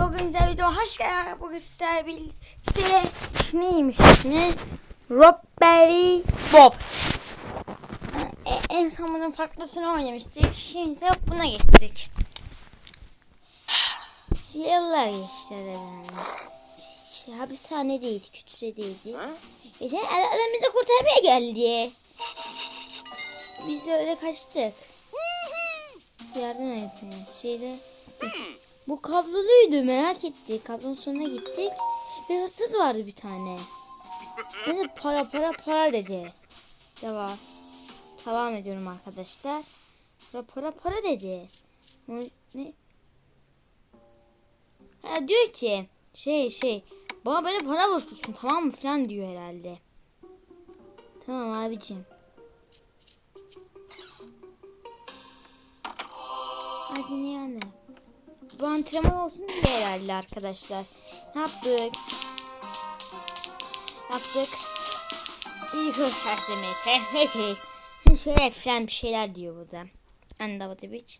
Bugün size video hoş geldiniz. Bugün sizlerle birlikte neymiş ismi? Robbery Bob. E, en son bunun farklısını oynamıştık. Şimdi de buna geçtik. Yıllar geçti aradan. Hapishanedeydik, küçüğedeydik. Geçen adam adam bizi kurtarmaya geldi. Biz öyle kaçtık. Yardım etmeye. Şeyde bu kabloluydu merak ettik. Kablonun sonuna gittik. Ve hırsız vardı bir tane. Bana para para para dedi. Devam. Devam ediyorum arkadaşlar. Para para para dedi. Ne? Ha, diyor ki şey şey bana böyle para borçlusun tamam mı falan diyor herhalde. Tamam abicim. Hadi ne? Bu antrenman olsun diye herhalde arkadaşlar. Ne yaptık? Yaptık. İyi hırsızımız. Şöyle falan bir şeyler diyor burada. Anlamadı the beach.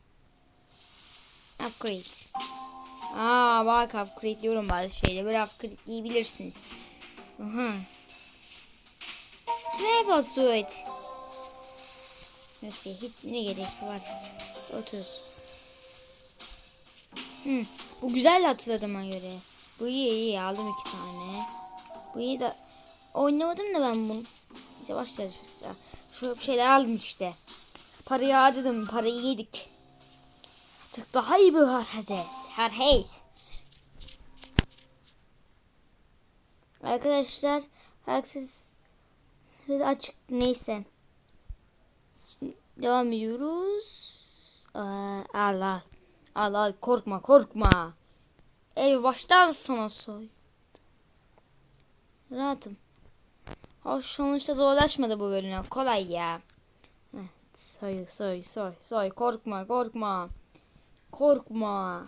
Upgrade. Aa bak upgrade diyorum bazı şeyleri. Böyle upgrade iyi bilirsin. Aha. Travel suit. Neyse hiç ne gerek var. 30. Hı, bu güzel hatırladığıma göre. Bu iyi iyi aldım iki tane. Bu iyi de oynamadım da ben bunu. İşte başlayacağız. Şöyle bir şeyler aldım işte. Parayı harcadım, parayı yedik. Artık daha iyi bir harcayacağız. Harcayız. Arkadaşlar, haksız açık neyse. Şimdi devam ediyoruz. Aa, Allah. Al al korkma korkma. Ey baştan sona soy. Rahatım. Hoş sonuçta zorlaşmadı bu bölüm. Kolay ya. Evet, soy soy soy soy korkma korkma. Korkma.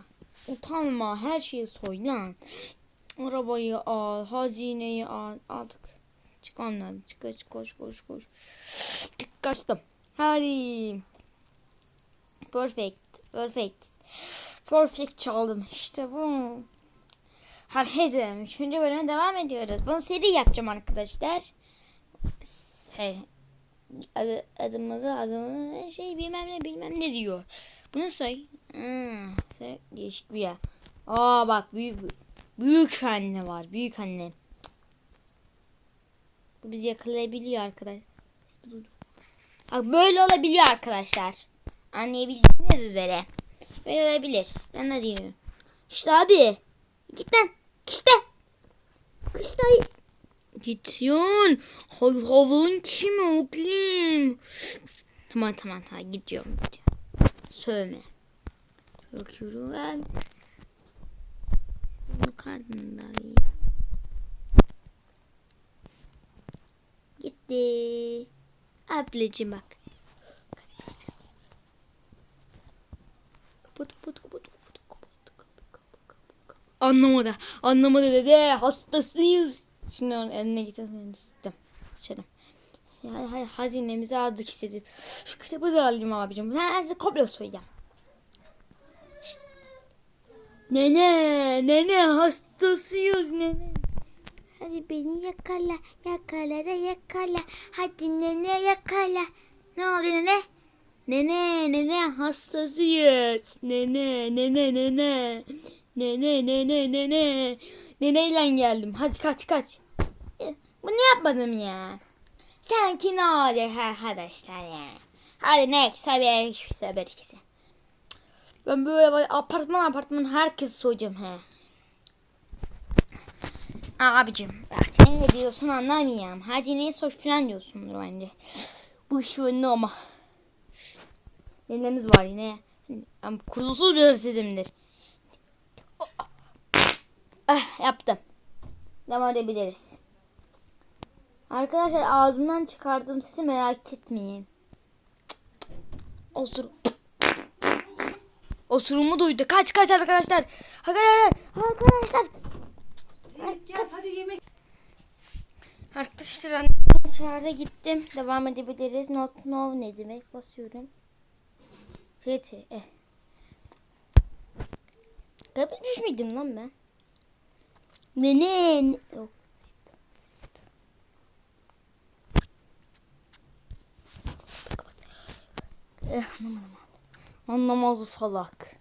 Utanma her şeyi soy lan. Arabayı al, hazineyi al. Aldık. Çıkmam lazım. Çık çık koş koş koş. Çık kaçtım. Hadi. Perfect. Perfect. Perfect çaldım. İşte bu. Herkese 3. bölüme devam ediyoruz. Bunu seri yapacağım arkadaşlar. Şey, adı, adımızı adımızı şey bilmem ne bilmem ne diyor. Bunu say. Hmm, değişik bir yer. Aa bak büyük büyük anne var. Büyük anne. Bu bizi yakalayabiliyor arkadaşlar. Bak böyle olabiliyor arkadaşlar. Anlayabildiğiniz üzere. Olabilir. Ben ne diyorum. İşte abi. Git lan. İşte. İşte. Gidiyorsun. Hay havan kimi oğlum. Tamam tamam tamam gidiyorum. gidiyorum. Söyleme. Bakıyorum. Bu karnından Gitti. Ablacığım bak. Kapat kapat kapat kapat kapat kapat Anlamadı. Anlamadı dedi. Hastasıyız. Şimdi onun eline istedim. Dışarı. Şey, hazinemizi aldık istedim. Şu kitabı da alayım abicim. Ben size komple söyleyeceğim. Şşt. Nene, nene hastasıyız nene. Hadi beni yakala, yakala da yakala. Hadi nene yakala. Ne oldu nene? Nene, nene hastasıyız. Nene, nene, nene. Nene, nene, nene. Neneyle geldim. Hadi kaç kaç. E, Bunu yapmadım ya. Sanki ne olacak arkadaşlar ya. Hadi ne haber haber ikisi. Ben böyle apartman apartman herkesi soyacağım he. Abicim bak ne diyorsun anlamıyorum. Hadi neyi sor falan diyorsundur bence. Bu iş önüne ama. Nenemiz var yine. Ama kuzursuz bir hırsızımdır. Ah yaptım. Devam edebiliriz. Arkadaşlar ağzımdan çıkardığım sesi merak etmeyin. Osur. Osurumu duydu. Kaç kaç arkadaşlar. Arkadaşlar. Arkadaşlar. Gel hadi yemek. Arkadaşlar içeride gittim. Devam edebiliriz. Not no ne demek basıyorum. Fiyatı. Eh. Kaybetmiş miydim lan ben? Ne ne? Yok. Eh, anlamadım. Anlamazdı salak.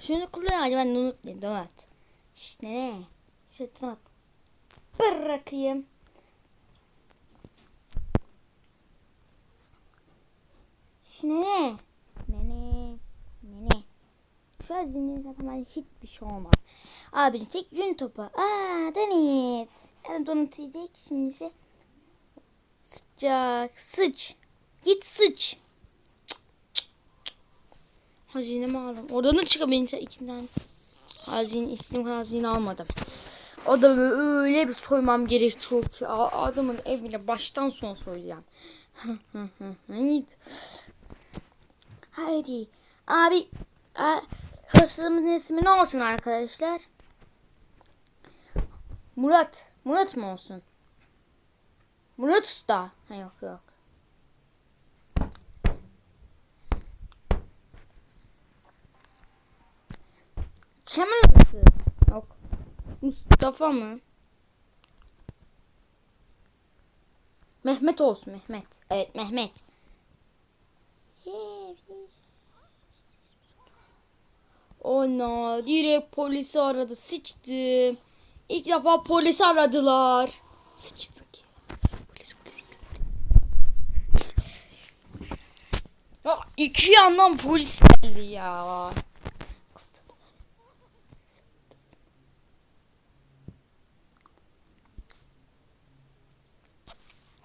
Şunu kullan hadi ben unutmayayım. Donat. İşte ne? İşte donat. Bırakayım. Ne ne? An dinleyin zaten hiçbir şey olmaz. Abicim tek yün topu. Aa Danit. Yani donat yiyecek şimdi ise. Sıcak. Sıç. Git sıç. Hazinemi aldım. Oradan da çıkamayınca ikinden. Hazine istediğim kadar hazine almadım. Adamı öyle bir soymam gerekiyor ki adamın evine baştan sona soyacağım. Haydi. Abi a, hırsızımızın ismi ne olsun arkadaşlar? Murat. Murat mı olsun? Murat Usta. Ha, yok yok. Kemal hırsız. Yok. Mustafa mı? Mehmet olsun Mehmet. Evet Mehmet. Ona direkt polisi aradı. Sıçtım. İlk defa polisi aradılar. Sıçtık. Polis polis. polis. Ya iki yandan polis geldi ya. Kıstırdı.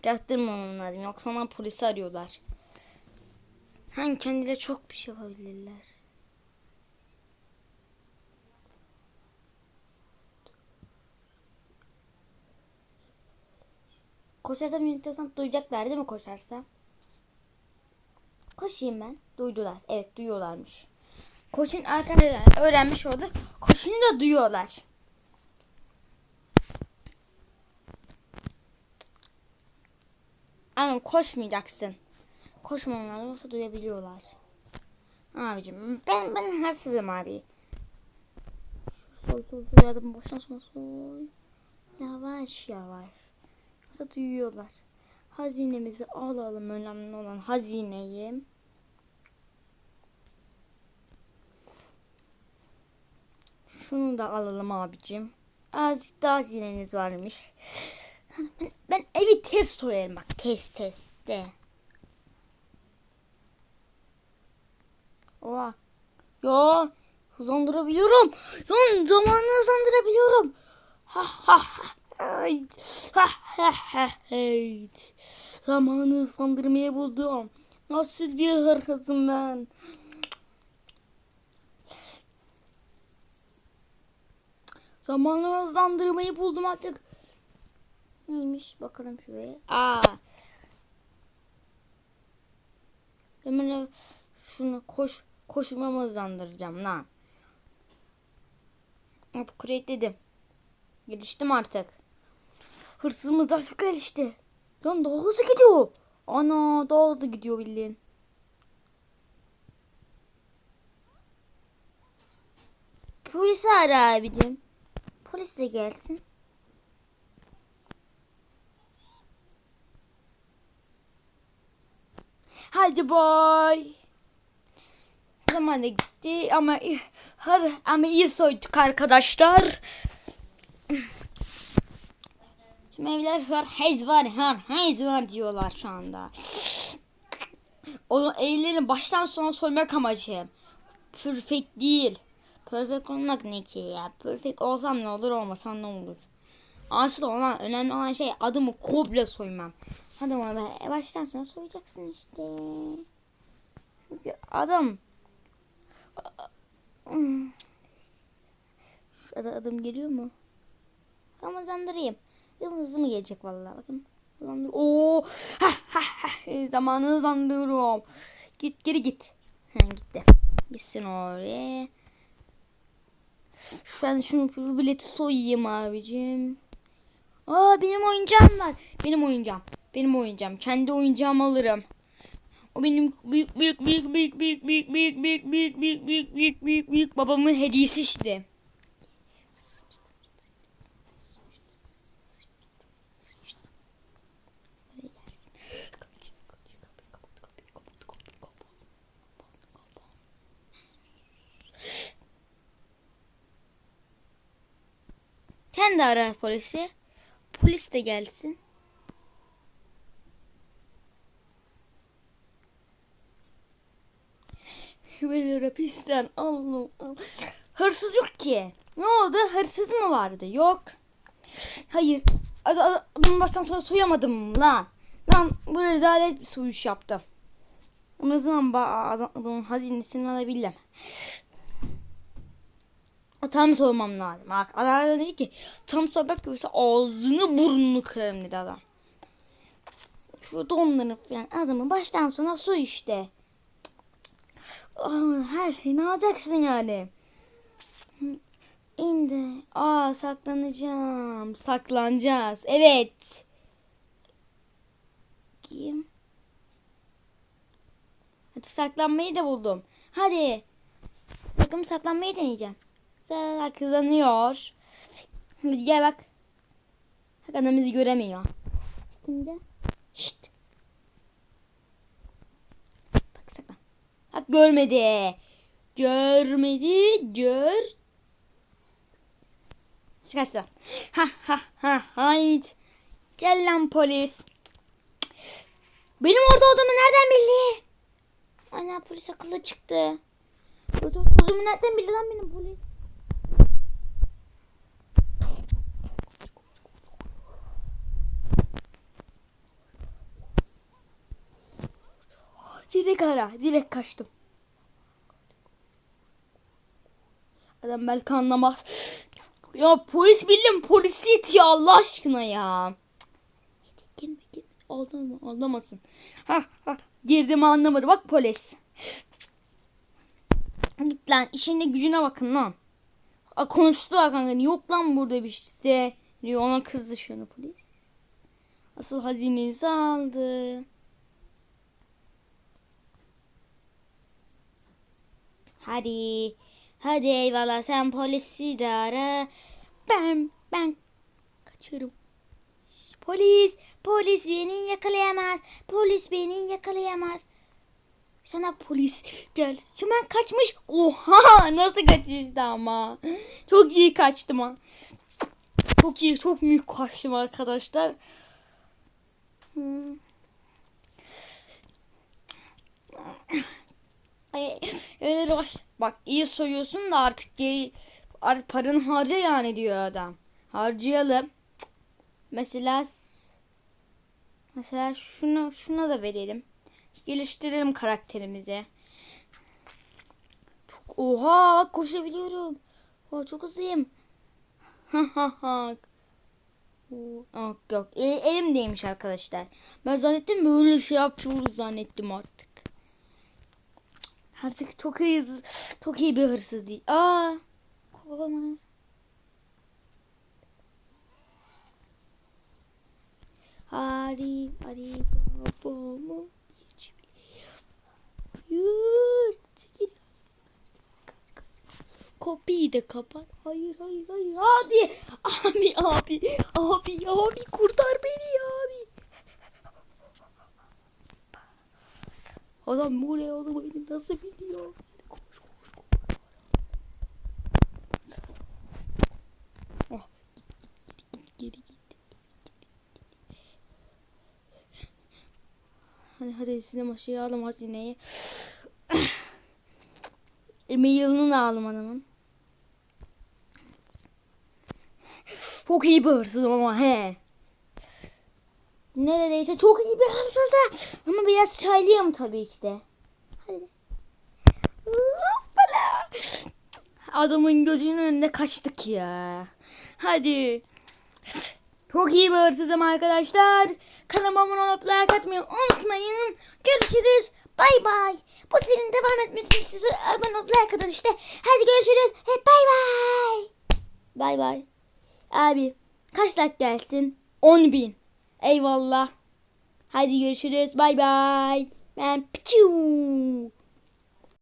Yaptırmamam lazım. Yoksa onlar polisi arıyorlar. Hem kendileri çok bir şey yapabilirler. Koşarsam yönetiyorsam duyacaklar değil mi koşarsam? Koşayım ben. Duydular. Evet duyuyorlarmış. Koşun arkadaşlar öğrenmiş oldu. Koşunu da duyuyorlar. Ama koşmayacaksın. Koşmamalar olsa duyabiliyorlar. Abicim ben ben hırsızım abi. Soy soy soy adım boşuna soy soy. Yavaş yavaş. Yoksa duyuyorlar. Hazinemizi alalım önemli olan hazineyi. Şunu da alalım abicim. Azıcık daha hazineniz varmış. Ben, ben evi test soyarım bak test test de. Oha. Ya hızlandırabiliyorum. Lan zamanı hızlandırabiliyorum. Ha ha ha. Hayt. Ha hayt. Zamanı hızlandırmayı buldum. Nasıl bir hırsızım ben. Zamanı hızlandırmayı buldum artık. Neymiş bakalım şuraya. Aa. Hemen şunu koş koşmamı hızlandıracağım lan. Upgrade dedim. Geliştim artık. Hırsızımız da çok gelişti. Lan daha hızlı gidiyor. Ana daha hızlı gidiyor bildiğin. Polis ara abicim. Polis de gelsin. Hadi boy. Zaman da gitti ama hadi ama iyi soyduk arkadaşlar. Şimdi evler her hez var her hez var diyorlar şu anda. O evlerin baştan sona soymak amacı. Perfect değil. Perfect olmak ne ki ya? Perfect olsam ne olur olmasam ne olur? Asıl olan önemli olan şey adımı komple soymam. Hadi ama baştan sona soyacaksın işte. Çünkü adam Şu adım geliyor mu? Ama hızlandırayım. Hızlı mı gelecek vallahi bakın. Hızlandır. Oo! Ha. Zamanı hızlandırıyorum. Git geri git. Ha, gitti. Gitsin oraya. Şu an şunu şu bileti soyayım abicim. Aa benim oyuncağım var. Benim oyuncağım. Benim oyuncağım. Kendi oyuncağımı alırım. O benim büyük büyük büyük büyük büyük büyük büyük büyük büyük büyük büyük büyük büyük büyük babamın hediyesi işte. Sen de ara polisi. Polis de gelsin. Beni hapisten alın. al. Hırsız yok ki. Ne oldu? Hırsız mı vardı? Yok. Hayır. Adamın baştan sonra soyamadım lan. Lan bu rezalet bir soyuş yaptım. Adam- adamın hazinesini alabildim. Tam soymam lazım. Bak adam dedi ki tam soymak görürse ağzını burnunu kırarım dedi adam. Şu donlarını falan adamı baştan sona soy işte. Her şeyi ne alacaksın yani? İndi. Aa saklanacağım. Saklanacağız. Evet. Kim? Hadi saklanmayı da buldum. Hadi. Bakın saklanmayı deneyeceğim. Saklanıyor. Hadi gel bak. Bak adam bizi göremiyor. Çıkınca. Şşt. Bak saklan. Bak görmedi. Görmedi. Gör. Kaçtı. Ha ha ha hayt. Gel lan polis. Benim orada olduğumu nereden bildi? Ana polis akıllı çıktı. Orada olduğumu nereden bildi lan benim polis? Direkt ara. Direkt kaçtım. Adam belki anlamaz. Ya polis bildim polisi yetiyor Allah aşkına ya. Girme girme. Ağlama ağlamasın. Ha ha girdim anlamadı bak polis. Git lan işine gücüne bakın lan. A, konuştular kanka yok lan burada bir şey. Diyor ona kızdı şu an polis. Asıl hazinenizi aldı. Hadi. Hadi eyvallah sen polisi de ara. Ben ben kaçarım. Polis, polis beni yakalayamaz. Polis beni yakalayamaz. Sana polis gel. Şuman kaçmış. Oha nasıl kaçıştı ama. Çok iyi kaçtım ha. Çok iyi çok büyük kaçtım arkadaşlar. Hmm. Öyle baş. Bak iyi soyuyorsun da artık geri artık paranı harca yani diyor adam. Harcayalım. Mesela mesela şunu şuna da verelim. Geliştirelim karakterimizi. Çok oha koşabiliyorum. Oha, çok hızlıyım. Ha ha ha. Yok yok E- elimdeymiş arkadaşlar. Ben zannettim böyle şey yapıyoruz zannettim artık. Artık çok iyi çok iyi bir hırsız değil. Aa. Kovamaz. Hari hari babamı Hayır. Kapıyı da kapat. Hayır hayır hayır. Hadi. Abi abi. Abi abi kurtar beni abi. Adam buraya onu beni nasıl biliyor? Koş koş koş. Oh. Geri git. Hadi hadi sinema şeyi alım hazineyi. E-mailini aldım adamın. Çok iyi bir hırsızım ama he. Neredeyse çok iyi bir hırsız. Ama biraz çaylıyım tabii ki de. Hadi. Adamın gözünün önünde kaçtık ya. Hadi. Çok iyi bir hırsızım arkadaşlar. Kanalıma abone olup like atmayı unutmayın. Görüşürüz. Bay bay. Bu serinin devam etmesini size abone olup like atın işte. Hadi görüşürüz. Hep bay bay. Bay bay. Abi kaç like gelsin? 10 bin. Eyvallah. Hadi görüşürüz. Bay bay. Ben piçu.